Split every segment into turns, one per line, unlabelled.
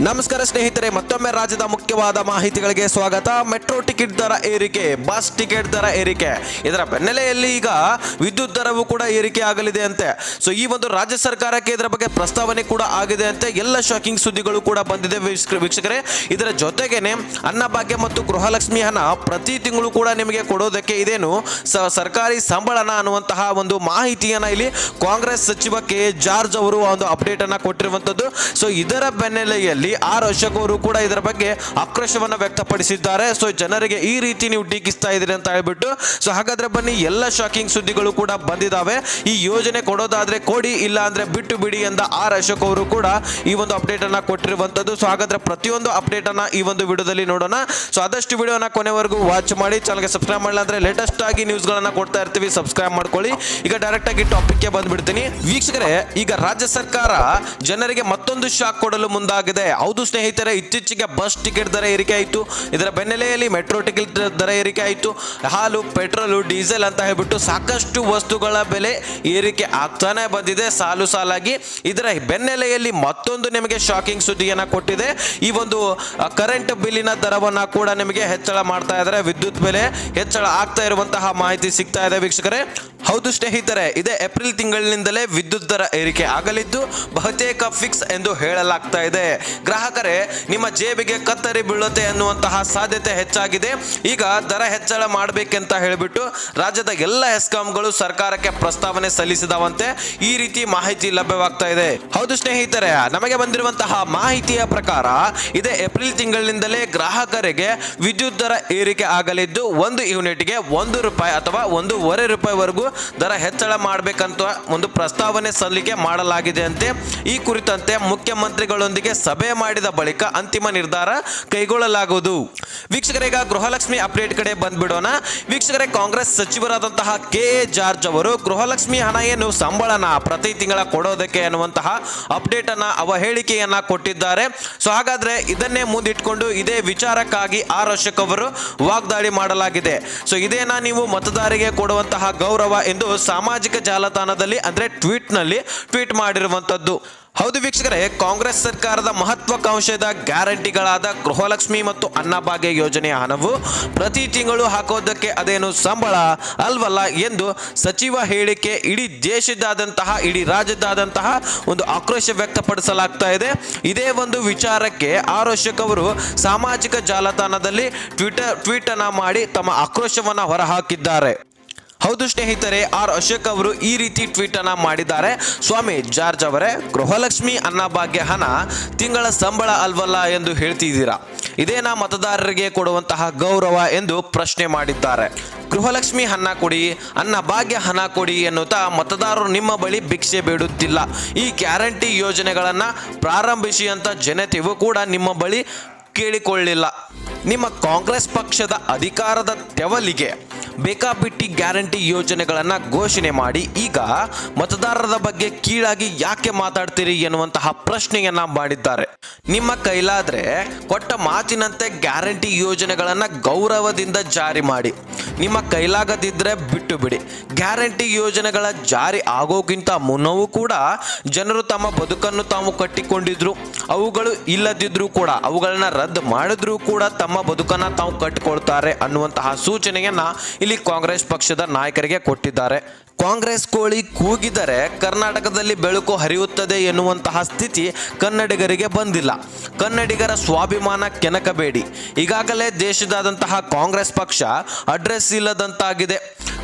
ನಮಸ್ಕಾರ ಸ್ನೇಹಿತರೆ, ಮತ್ತೊಮ್ಮೆ ರಾಜ್ಯದ ಮುಖ್ಯವಾದ ಮಾಹಿತಿಗಳಿಗೆ ಸ್ವಾಗತ. ಮೆಟ್ರೋ ಟಿಕೆಟ್ ದರ ಏರಿಕೆ, ಬಸ್ ಟಿಕೆಟ್ ದರ ಏರಿಕೆ. ಇದರ ಬೆನ್ನೆಲೆಯಲ್ಲಿ ಈಗ ವಿದ್ಯುತ್ ದರವು ಕೂಡ ಏರಿಕೆ ಆಗಲಿದೆ ಅಂತೆ ಸೊ ಈ ಒಂದು ರಾಜ್ಯ ಸರ್ಕಾರಕ್ಕೆ ಇದರ ಬಗ್ಗೆ ಪ್ರಸ್ತಾವನೆ ಕೂಡ ಆಗಿದೆ ಅಂತೆ ಎಲ್ಲ ಶಾಕಿಂಗ್ ಸುದ್ದಿಗಳು ಕೂಡ ಬಂದಿದೆ ವೀಕ್ಷಕ- ವೀಕ್ಷಕರೇ. ಇದರ ಜೊತೆಗೇನೆ ಅನ್ನಭಾಗ್ಯ ಮತ್ತು ಗೃಹಲಕ್ಷ್ಮಿ ಹಣ ಪ್ರತಿ ತಿಂಗಳು ಕೂಡ ನಿಮಗೆ ಕೊಡೋದಕ್ಕೆ ಇದೇನು ಸರ್ಕಾರಿ ಸಂಬಳನ ಅನ್ನುವಂತಹ ಒಂದು ಮಾಹಿತಿಯನ್ನ ಇಲ್ಲಿ ಕಾಂಗ್ರೆಸ್ ಸಚಿವ ಕೆ. ಜಾರ್ಜ್ ಅವರು ಒಂದು ಅಪ್ಡೇಟ್ ಅನ್ನ ಕೊಟ್ಟಿರುವಂತದ್ದು. ಸೊ ಇದರ ಬೆನ್ನೆಲೆಯಲ್ಲಿ ಆರ್ ಅಶೋಕ್ ಅವರು ಕೂಡ ಇದರ ಬಗ್ಗೆ ಆಕ್ರೋಶವನ್ನು ವ್ಯಕ್ತಪಡಿಸಿದ್ದಾರೆ. ಸೊ ಜನರಿಗೆ ಈ ರೀತಿ ನೀವು ಟೀಕಿಸ್ತಾ ಇದ್ದೀರಿ ಅಂತ ಹೇಳ್ಬಿಟ್ಟು ಸೊ ಹಾಗಾದ್ರೆ ಬನ್ನಿ, ಎಲ್ಲ ಶಾಕಿಂಗ್ ಸುದ್ದಿಗಳು ಕೂಡ ಬಂದಿದ್ದಾವೆ ಈ ಯೋಜನೆ ಕೊಡೋದಾದ್ರೆ ಕೊಡಿ, ಇಲ್ಲ ಅಂದ್ರೆ ಬಿಟ್ಟು ಬಿಡಿ ಎಂದ ಆರ್ ಅಶೋಕ್ ಅವರು ಕೂಡ ಈ ಒಂದು ಅಪ್ಡೇಟ್ ಅನ್ನ ಕೊಟ್ಟಿರುವಂತದ್ದು. ಸೊ ಹಾಗಾದ್ರೆ ಪ್ರತಿಯೊಂದು ಅಪ್ಡೇಟ್ ಅನ್ನ ಈ ಒಂದು ವಿಡಿಯೋದಲ್ಲಿ ನೋಡೋಣ. ಸೊ ಆದಷ್ಟು ವಿಡಿಯೋನ ಕೊನೆವರೆಗೂ ವಾಚ್ ಮಾಡಿ ಚಾನಲ್ಗೆ ಸಬ್ಸ್ಕ್ರೈಬ್ ಮಾಡಿಲ್ಲ ಅಂದ್ರೆ ಲೇಟೆಸ್ಟ್ ಆಗಿ ನ್ಯೂಸ್ ಗಳನ್ನ ಕೊಡ್ತಾ ಇರ್ತೀವಿ. ಸಬ್ಸ್ಕ್ರೈಬ್ ಮಾಡ್ಕೊಳ್ಳಿ. ಈಗ ಡೈರೆಕ್ಟ್ ಆಗಿ ಟಾಪಿಕ್ಗೆ ಬಂದ್ಬಿಡ್ತೀನಿ. ವೀಕ್ಷಕರೇ, ಈಗ ರಾಜ್ಯ ಸರ್ಕಾರ ಜನರಿಗೆ ಮತ್ತೊಂದು ಶಾಕ್ ಕೊಡಲು ಮುಂದಾಗಿದೆ. ಹೌದು ಸ್ನೇಹಿತರೆ, ಇತ್ತೀಚೆಗೆ ಬಸ್ ಟಿಕೆಟ್ ದರ ಏರಿಕೆ ಆಯಿತು. ಇದರ ಬೆನ್ನೆಲೆಯಲ್ಲಿ ಮೆಟ್ರೋ ಟಿಕೆಟ್ ದರ ಏರಿಕೆ ಆಯಿತು. ಹಾಲು ಪೆಟ್ರೋಲು ಡೀಸೆಲ್ ಅಂತ ಹೇಳ್ಬಿಟ್ಟು ಸಾಕಷ್ಟು ವಸ್ತುಗಳ ಬೆಲೆ ಏರಿಕೆ ಆಗ್ತಾನೆ ಬಂದಿದೆ ಸಾಲು ಸಾಲಾಗಿ. ಇದರ ಬೆನ್ನೆಲೆಯಲ್ಲಿ ಮತ್ತೊಂದು ನಿಮಗೆ ಶಾಕಿಂಗ್ ಸುದ್ದಿಯನ್ನು ಕೊಟ್ಟಿದೆ. ಈ ಒಂದು ಕರೆಂಟ್ ಬಿಲ್ಲಿನ ದರವನ್ನು ಕೂಡ ನಿಮಗೆ ಹೆಚ್ಚಳ ಮಾಡ್ತಾ ಇದ್ದಾರೆ. ವಿದ್ಯುತ್ ಬೆಲೆ ಹೆಚ್ಚಳ ಆಗ್ತಾ ಇರುವಂತಹ ಮಾಹಿತಿ ಸಿಗ್ತಾ ಇದೆ ವೀಕ್ಷಕರೇ. ಹೌದು ಸ್ನೇಹಿತರೆ, ಇದೇ ಏಪ್ರಿಲ್ ತಿಂಗಳಿನಿಂದಲೇ ವಿದ್ಯುತ್ ದರ ಏರಿಕೆ ಆಗಲಿದ್ದು ಬಹುತೇಕ ಫಿಕ್ಸ್ ಎಂದು ಹೇಳಲಾಗ್ತಾ ಇದೆ. ಗ್ರಾಹಕರೇ, ನಿಮ್ಮ ಜೇಬಿಗೆ ಕತ್ತರಿ ಬೀಳುತ್ತೆ ಅನ್ನುವಂತಹ ಸಾಧ್ಯತೆ ಹೆಚ್ಚಾಗಿದೆ. ಈಗ ದರ ಹೆಚ್ಚಳ ಮಾಡಬೇಕಂತ ಹೇಳಿಬಿಟ್ಟು ರಾಜ್ಯದ ಎಲ್ಲ ಹೆಸ್ಕಾಂಗಳು ಸರ್ಕಾರಕ್ಕೆ ಪ್ರಸ್ತಾವನೆ ಸಲ್ಲಿಸಿದವಂತೆ ಈ ರೀತಿ ಮಾಹಿತಿ ಲಭ್ಯವಾಗ್ತಾ ಇದೆ. ಹೌದು ಸ್ನೇಹಿತರೆ, ನಮಗೆ ಬಂದಿರುವಂತಹ ಮಾಹಿತಿಯ ಪ್ರಕಾರ ಇದೇ ಏಪ್ರಿಲ್ ತಿಂಗಳಿನಿಂದಲೇ ಗ್ರಾಹಕರಿಗೆ ವಿದ್ಯುತ್ ದರ ಏರಿಕೆ ಆಗಲಿದ್ದು ಒಂದು ಯೂನಿಟ್ಗೆ ಒಂದು ರೂಪಾಯಿ ಅಥವಾ ಒಂದೂವರೆ ರೂಪಾಯಿವರೆಗೂ ದರ ಹೆಚ್ಚಳ ಮಾಡಬೇಕಂತ ಒಂದು ಪ್ರಸ್ತಾವನೆ ಸಲ್ಲಿಕೆ ಮಾಡಲಾಗಿದೆ ಅಂತೆ. ಈ ಕುರಿತಂತೆ ಮುಖ್ಯಮಂತ್ರಿಗಳೊಂದಿಗೆ ಸಭೆ ಮಾಡಿದ ಬಳಿಕ ಅಂತಿಮ ನಿರ್ಧಾರ ಕೈಗೊಳ್ಳಲಾಗುವುದು. ವೀಕ್ಷಕರೀಗ ಗೃಹಲಕ್ಷ್ಮಿ ಅಪ್ಡೇಟ್ ಕಡೆ ಬಂದ್ಬಿಡೋಣ. ವೀಕ್ಷಕರೇ, ಕಾಂಗ್ರೆಸ್ ಸಚಿವರಾದಂತಹ ಕೆ. ಜಾರ್ಜ್ ಅವರು ಗೃಹಲಕ್ಷ್ಮಿ ಹಣ ಏನು ಸಂಬಳನ ಪ್ರತಿ ತಿಂಗಳ ಕೊಡೋದಕ್ಕೆ ಅನ್ನುವಂತಹ ಅಪ್ಡೇಟ್ ಅನ್ನ ಅವಹೇಳಿಕೆಯನ್ನ ಕೊಟ್ಟಿದ್ದಾರೆ. ಸೊ, ಹಾಗಾದ್ರೆ ಇದನ್ನೇ ಮುಂದಿಟ್ಕೊಂಡು ಇದೇ ವಿಚಾರಕ್ಕಾಗಿ ಆರ್ ಅಶೋಕ್ ಅವರು ವಾಗ್ದಾಳಿ ಮಾಡಲಾಗಿದೆ. ಸೊ, ಇದೇನಾ ನೀವು ಮತದಾರರಿಗೆ ಕೊಡುವಂತಹ ಗೌರವ ಎಂದು ಸಾಮಾಜಿಕ ಜಾಲತಾಣದಲ್ಲಿ, ಅಂದ್ರೆ ಟ್ವೀಟ್ನಲ್ಲಿ ಟ್ವೀಟ್ ಮಾಡಿರುವಂತದ್ದು ಹೌದು ವೀಕ್ಷಕರೇ, ಕಾಂಗ್ರೆಸ್ ಸರ್ಕಾರದ ಮಹತ್ವಾಕಾಂಕ್ಷದ ಗ್ಯಾರಂಟಿಗಳಾದ ಗೃಹಲಕ್ಷ್ಮಿ ಮತ್ತು ಅನ್ನಭಾಗ್ಯ ಯೋಜನೆಯ ಹಣವು ಪ್ರತಿ ತಿಂಗಳು ಹಾಕೋದಕ್ಕೆ ಅದೇನು ಸಂಬಳ ಅಲ್ವಲ್ಲ ಎಂದು ಸಚಿವ ಹೇಳಿಕೆ ಇಡೀ ದೇಶದಾದಂತಹ ಇಡೀ ರಾಜ್ಯದಾದಂತಹ ಒಂದು ಆಕ್ರೋಶ ವ್ಯಕ್ತಪಡಿಸಲಾಗ್ತಾ ಇದೆ. ಇದೇ ಒಂದು ವಿಚಾರಕ್ಕೆ ಆರೋಶಕ್ ಅವರು ಸಾಮಾಜಿಕ ಜಾಲತಾಣದಲ್ಲಿ ಟ್ವಿಟರ್ ಟ್ವೀಟ್ ಅನ್ನ ಮಾಡಿ ತಮ್ಮ ಆಕ್ರೋಶವನ್ನು ಹೊರಹಾಕಿದ್ದಾರೆ. ಹೌದು ಸ್ನೇಹಿತರೆ, ಆರ್ ಅಶೋಕ್ ಅವರು ಈ ರೀತಿ ಟ್ವೀಟ್ ಅನ್ನ ಮಾಡಿದ್ದಾರೆ. ಸ್ವಾಮಿ, ಜಾರ್ಜ್ ಅವರೇ, ಗೃಹಲಕ್ಷ್ಮಿ ಅನ್ನಭಾಗ್ಯ ಹಣ ತಿಂಗಳ ಸಂಬಳ ಅಲ್ವಲ್ಲ ಎಂದು ಹೇಳ್ತಿದ್ದೀರಾ? ಇದೇನಾ ಮತದಾರರಿಗೆ ಕೊಡುವಂತಹ ಗೌರವ ಎಂದು ಪ್ರಶ್ನೆ ಮಾಡಿದ್ದಾರೆ. ಗೃಹಲಕ್ಷ್ಮಿ ಹಣ ಕೊಡಿ, ಅನ್ನ ಭಾಗ್ಯ ಹಣ ಕೊಡಿ ಎನ್ನುತ್ತಾ ಮತದಾರರು ನಿಮ್ಮ ಬಳಿ ಭಿಕ್ಷೆ ಬೇಡುತ್ತಿಲ್ಲ. ಈ ಗ್ಯಾರಂಟಿ ಯೋಜನೆಗಳನ್ನ ಪ್ರಾರಂಭಿಸಿ ಅಂತ ಜನತೆಯು ಕೂಡ ನಿಮ್ಮ ಬಳಿ ಕೇಳಿಕೊಳ್ಳಿಲ್ಲ. ನಿಮ್ಮ ಕಾಂಗ್ರೆಸ್ ಪಕ್ಷದ ಅಧಿಕಾರದ ತೆವಲಿಗೆ ಬೇಕಾಬಿಟ್ಟಿ ಗ್ಯಾರಂಟಿ ಯೋಜನೆಗಳನ್ನು ಘೋಷಣೆ ಮಾಡಿ, ಈಗ ಮತದಾರರ ಬಗ್ಗೆ ಕೀಳಾಗಿ ಯಾಕೆ ಮಾತಾಡ್ತೀರಿ ಎನ್ನುವಂತಹ ಪ್ರಶ್ನೆಯನ್ನ ಮಾಡಿದ್ದಾರೆ. ನಿಮ್ಮ ಕೈಲಾದ್ರೆ ಕೊಟ್ಟ ಮಾತಿನಂತೆ ಗ್ಯಾರಂಟಿ ಯೋಜನೆಗಳನ್ನು ಗೌರವದಿಂದ ಜಾರಿ ಮಾಡಿ. ನಿಮ್ಮ ಕೈಲಾಗದಿದ್ರೆ ಬಿಟ್ಟು ಬಿಡಿ. ಗ್ಯಾರಂಟಿ ಯೋಜನೆಗಳ ಜಾರಿ ಆಗೋಕ್ಕಿಂತ ಮುನ್ನವೂ ಕೂಡ ಜನರು ತಮ್ಮ ಬದುಕನ್ನು ತಾವು ಕಟ್ಟಿಕೊಂಡಿದ್ರು. ಅವುಗಳು ಇಲ್ಲದಿದ್ರೂ ಕೂಡ, ಅವುಗಳನ್ನ ರದ್ದು ಮಾಡಿದ್ರೂ ಕೂಡ ತಮ್ಮ ಬದುಕನ್ನ ತಾವು ಕಟ್ಟಿಕೊಳ್ತಾರೆ ಅನ್ನುವಂತಹ ಸೂಚನೆಯನ್ನ ಇಲ್ಲಿ ಕಾಂಗ್ರೆಸ್ ಪಕ್ಷದ ನಾಯಕರಿಗೆ ಕೊಟ್ಟಿದ್ದಾರೆ. ಕಾಂಗ್ರೆಸ್ ಕೋಳಿ ಕೂಗಿದರೆ ಕರ್ನಾಟಕದಲ್ಲಿ ಬೆಳಕು ಹರಿಯುತ್ತದೆ ಎನ್ನುವಂತಹ ಸ್ಥಿತಿ ಕನ್ನಡಿಗರಿಗೆ ಬಂದಿಲ್ಲ. ಕನ್ನಡಿಗರ ಸ್ವಾಭಿಮಾನ ಕೆನಕಬೇಡಿ ಈಗಾಗಲೇ ದೇಶದಾದಂತಹ ಕಾಂಗ್ರೆಸ್ ಪಕ್ಷ ಅಡ್ರೆಸ್ ಇಲ್ಲದಂತಾಗಿದೆ.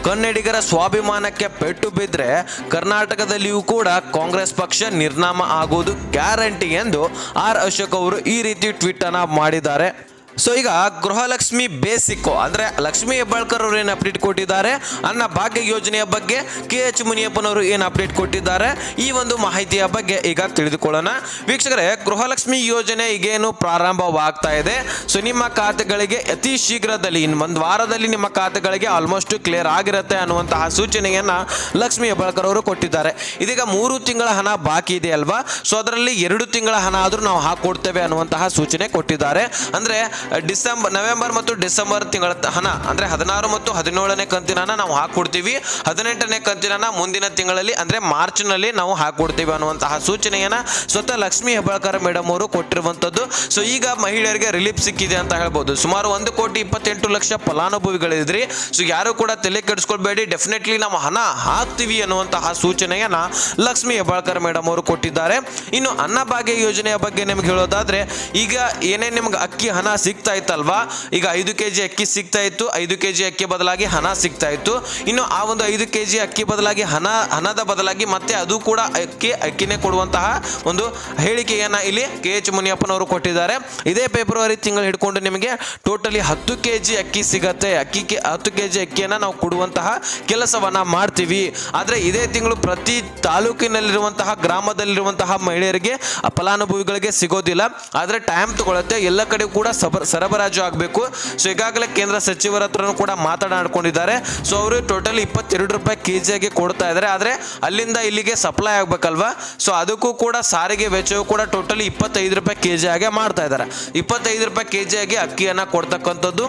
ಕನ್ನಡಿಗರ ಸ್ವಾಭಿಮಾನಕ್ಕೆ ಪೆಟ್ಟು ಬಿದ್ದರೆ ಕರ್ನಾಟಕದಲ್ಲಿಯೂ ಕೂಡ ಕಾಂಗ್ರೆಸ್ ಪಕ್ಷ ನಿರ್ನಾಮ ಆಗುವುದು ಗ್ಯಾರಂಟಿ ಎಂದು ಆರ್ ಅಶೋಕ್ ಅವರು ಈ ರೀತಿ ಟ್ವೀಟನ್ನು ಮಾಡಿದ್ದಾರೆ. ಸೊ ಈಗ ಗೃಹಲಕ್ಷ್ಮಿ ಬೇಸಿಕ್ ಅಂದ್ರೆ ಲಕ್ಷ್ಮೀ ಹೆಬ್ಬಾಳ್ಕರ್ ಅವರು ಏನು ಅಪ್ಡೇಟ್ ಕೊಟ್ಟಿದ್ದಾರೆ? ಅನ್ನ ಭಾಗ್ಯ ಯೋಜನೆಯ ಬಗ್ಗೆ ಕೆ ಎಚ್ ಮುನಿಯಪ್ಪನವರು ಏನು ಅಪ್ಡೇಟ್ ಕೊಟ್ಟಿದ್ದಾರೆ? ಈ ಒಂದು ಮಾಹಿತಿಯ ಬಗ್ಗೆ ಈಗ ತಿಳಿದುಕೊಳ್ಳೋಣ. ವೀಕ್ಷಕರೇ, ಗೃಹಲಕ್ಷ್ಮಿ ಯೋಜನೆ ಈಗೇನು ಪ್ರಾರಂಭವಾಗ್ತಾ ಇದೆ. ಸೊ ನಿಮ್ಮ ಖಾತೆಗಳಿಗೆ ಅತಿ ಶೀಘ್ರದಲ್ಲಿ ಇನ್ನು ಒಂದು ವಾರದಲ್ಲಿ ನಿಮ್ಮ ಖಾತೆಗಳಿಗೆ ಆಲ್ಮೋಸ್ಟ್ ಕ್ಲಿಯರ್ ಆಗಿರುತ್ತೆ ಅನ್ನುವಂತಹ ಸೂಚನೆಯನ್ನ ಲಕ್ಷ್ಮೀ ಹೆಬ್ಬಾಳ್ಕರ್ ಅವರು ಕೊಟ್ಟಿದ್ದಾರೆ. ಇದೀಗ ಮೂರು ತಿಂಗಳ ಹಣ ಬಾಕಿ ಇದೆ ಅಲ್ವಾ? ಸೊ ಅದರಲ್ಲಿ ಎರಡು ತಿಂಗಳ ಹಣ ಆದರೂ ನಾವು ಹಾಕೊಡ್ತೇವೆ ಅನ್ನುವಂತಹ ಸೂಚನೆ ಕೊಟ್ಟಿದ್ದಾರೆ. ಅಂದ್ರೆ ಡಿಸೆಂಬರ್, ನವೆಂಬರ್ ಮತ್ತು ಡಿಸೆಂಬರ್ ತಿಂಗಳ ಹಣ, ಅಂದ್ರೆ ಹದಿನಾರು ಮತ್ತು ಹದಿನೇಳನೇ ಕಂತಿನ ನಾವು ಹಾಕೊಡ್ತೀವಿ ಹದಿನೆಂಟನೇ ಕಂತಿನ ಮುಂದಿನ ತಿಂಗಳಲ್ಲಿ, ಅಂದ್ರೆ ಮಾರ್ಚ್ನಲ್ಲಿ ನಾವು ಹಾಕೊಡ್ತೀವಿ ಅನ್ನುವಂತಹ ಸೂಚನೆಯನ್ನ ಸ್ವತಃ ಲಕ್ಷ್ಮಿ ಹೆಬ್ಬಾಳ್ಕರ್ ಮೇಡಮ್ ಅವರು ಕೊಟ್ಟಿರುವಂತದ್ದು ಸೊ ಈಗ ಮಹಿಳೆಯರಿಗೆ ರಿಲೀಫ್ ಸಿಕ್ಕಿದೆ ಅಂತ ಹೇಳ್ಬೋದು. ಸುಮಾರು ಒಂದು ಕೋಟಿ ಇಪ್ಪತ್ತೆಂಟು ಲಕ್ಷ ಫಲಾನುಭವಿಗಳಿದ್ರಿ. ಸೊ ಯಾರು ಕೂಡ ತಲೆ ಕೆಡಿಸ್ಕೊಳ್ಬೇಡಿ. ಡೆಫಿನೆಟ್ಲಿ ನಾವು ಹಣ ಹಾಕ್ತೀವಿ ಅನ್ನುವಂತಹ ಸೂಚನೆಯನ್ನ ಲಕ್ಷ್ಮಿ ಹೆಬ್ಬಾಳ್ಕರ್ ಮೇಡಮ್ ಅವರು ಕೊಟ್ಟಿದ್ದಾರೆ. ಇನ್ನು ಅನ್ನಭಾಗ್ಯ ಯೋಜನೆಯ ಬಗ್ಗೆ ನಿಮ್ಗೆ ಹೇಳೋದಾದ್ರೆ, ಈಗ ಏನೇ ನಿಮ್ಗೆ ಅಕ್ಕಿ ಹಣ ಸಿಗ್ತಾ ಇತ್ತಲ್ವಾ ಈಗ ಐದು ಕೆ ಜಿ ಅಕ್ಕಿ ಸಿಗ್ತಾ ಇತ್ತು ಐದು ಕೆ ಜಿ ಅಕ್ಕಿ ಬದಲಾಗಿ ಹಣ ಸಿಗ್ತಾ ಇತ್ತು ಇನ್ನು ಆ ಒಂದು ಐದು ಕೆ ಜಿ ಅಕ್ಕಿ ಬದಲಾಗಿ ಹಣ, ಹಣದ ಬದಲಾಗಿ ಮತ್ತೆ ಅದು ಕೂಡ ಅಕ್ಕಿ, ಅಕ್ಕಿನೇ ಕೊಡುವಂತಹ ಒಂದು ಹೇಳಿಕೆಯನ್ನ ಇಲ್ಲಿ ಕೆ ಎಚ್ ಮುನಿಯಪ್ಪನವರು ಕೊಟ್ಟಿದ್ದಾರೆ. ಇದೇ ಫೆಬ್ರವರಿ ತಿಂಗಳು ಹಿಡ್ಕೊಂಡು ನಿಮಗೆ ಟೋಟಲಿ ಹತ್ತು ಕೆ ಜಿ ಅಕ್ಕಿ ಸಿಗತ್ತೆ. ಅಕ್ಕಿ ಕೆ- ಹತ್ತು ಕೆ ಜಿ ಅಕ್ಕಿಯನ್ನು ನಾವು ಕೊಡುವಂತಹ ಕೆಲಸವನ್ನ ಮಾಡ್ತೀವಿ. ಆದರೆ ಇದೇ ತಿಂಗಳು ಪ್ರತಿ ತಾಲೂಕಿನಲ್ಲಿರುವಂತಹ, ಗ್ರಾಮದಲ್ಲಿರುವಂತಹ ಮಹಿಳೆಯರಿಗೆ ಫಲಾನುಭವಿಗಳಿಗೆ ಸಿಗೋದಿಲ್ಲ. ಆದರೆ ಟೈಮ್ ತಗೊಳ್ಳುತ್ತೆ ಎಲ್ಲ ಕಡೆ ಕೂಡ ಸರಬರಾಜು ಆಗಬೇಕು. ಸೊ ಈಗಾಗಲೇ ಕೇಂದ್ರ ಸಚಿವರ ಹತ್ರನೂ ಕೂಡ ಮಾತನಾಡ್ಕೊಂಡಿದ್ದಾರೆ. ಸೊ ಅವರು ಟೋಟಲ್ ಇಪ್ಪತ್ತೆರಡು ರೂಪಾಯಿ ಕೆ ಜಿಯಾಗಿ ಕೊಡ್ತಾ ಇದ್ದಾರೆ. ಆದರೆ, ಅಲ್ಲಿಂದ ಇಲ್ಲಿಗೆ ಸಪ್ಲೈ ಆಗಬೇಕಲ್ವಾ? ಸೊ ಅದಕ್ಕೂ ಕೂಡ ಸಾರಿಗೆ ವೆಚ್ಚವು ಕೂಡ ಟೋಟಲಿ ಇಪ್ಪತ್ತೈದು ರೂಪಾಯಿ ಕೆ ಜಿ ಆಗಿ ಮಾಡ್ತಾ ಇದ್ದಾರೆ. ಇಪ್ಪತ್ತೈದು ರೂಪಾಯಿ ಕೆ ಆಗಿ ಅಕ್ಕಿಯನ್ನು ಕೊಡ್ತಕ್ಕಂಥದ್ದು.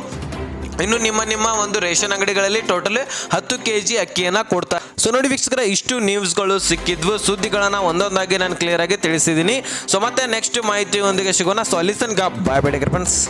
ಇನ್ನು ನಿಮ್ಮ ನಿಮ್ಮ ಒಂದು ರೇಷನ್ ಅಂಗಡಿಗಳಲ್ಲಿ ಟೋಟಲ್ ಹತ್ತು ಕೆ ಜಿ ಅಕ್ಕಿಯನ್ನು ಕೊಡ್ತಾ ಸೊ ನೋಡಿ ವೀಕ್ಷಕರ, ಇಷ್ಟು ನ್ಯೂಸ್ಗಳು ಸಿಕ್ಕಿದ್ವು. ಸುದ್ದಿಗಳನ್ನು ಒಂದೊಂದಾಗಿ ನಾನು ಕ್ಲಿಯರ್ ಆಗಿ ತಿಳಿಸಿದ್ದೀನಿ. ಸೊ ಮತ್ತೆ ನೆಕ್ಸ್ಟ್ ಮಾಹಿತಿಯೊಂದಿಗೆ ಸಿಗೋಣ. ಸೊ ಅಲ್ಲಿ ತನಕ ಬಾಯ್ ಬೇಡ ಫ್ರೆಂಡ್ಸ್